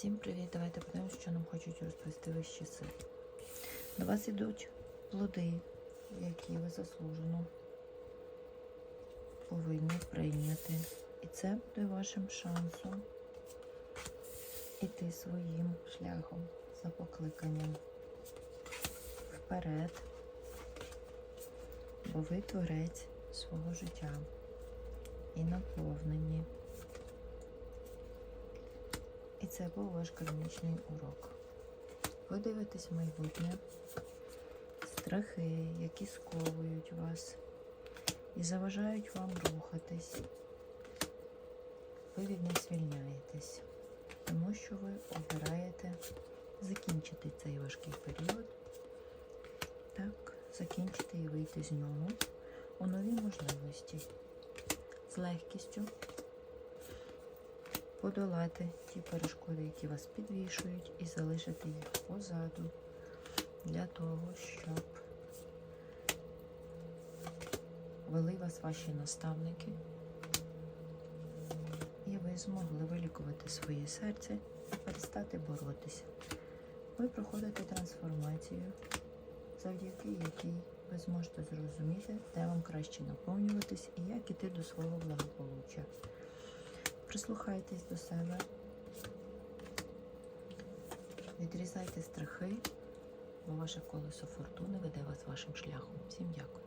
Всім привіт! Давайте подивимося, що нам хочуть розповісти вищі сили. До вас ідуть плоди, які ви заслужено повинні прийняти. І це буде вашим шансом іти своїм шляхом за покликанням вперед, бо ви творець свого життя і наповнені. Це був ваш кармічний урок. Ви дивитесь майбутнє, страхи, які сковують вас і заважають вам рухатись. Ви від них звільняєтесь, тому що ви обираєте закінчити цей важкий період. Так, закінчити і вийти з нього у нові можливості з легкістю подолати ті перешкоди, які вас підвішують, і залишити їх позаду для того, щоб вели вас ваші наставники, і ви змогли вилікувати своє серце і перестати боротися. Ви проходите трансформацію, завдяки якій ви зможете зрозуміти, де вам краще наповнюватись і як іти до свого благополуччя. Прислухайтесь до себе, відрізайте страхи, бо ваше колесо фортуни веде вас вашим шляхом. Всім дякую.